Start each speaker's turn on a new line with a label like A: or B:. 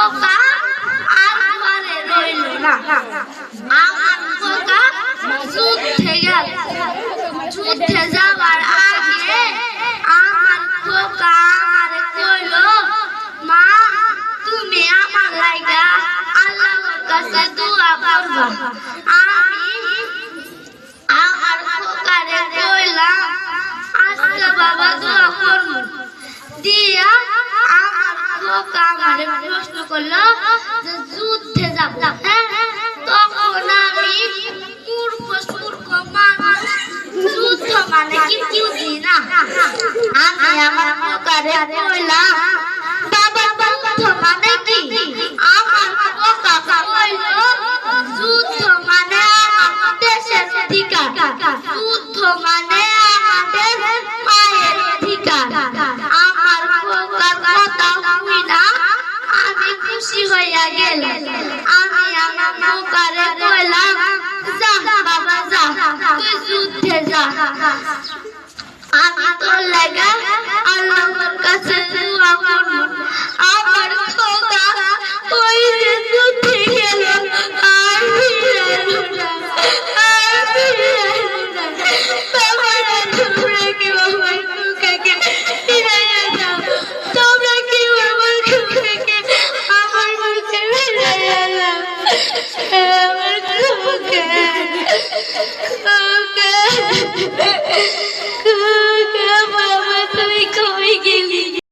A: খোকা আর ঘরে রইল না। আমার খোকা আমার খোকারে কইলাম আজকে বাবা দোয়া করব দিয়া আমার খোকা আমারে প্রশ্ন করল যে যুদ্ধে যাব হ্যাঁ তখন আমি মূর্খ সূর্খ মানুষ যুদ্ধ মানে কি কি বুঝি না আমি আমার খোকারে কইলাম খুশি হইয়া গেল আমি আমার নৌকারে কইলাম, যা, বাবা, যা, তুই যুদ্ধে যা। আমি তোর লাগা আল্লাহর কাছে দোয়া 哥哥。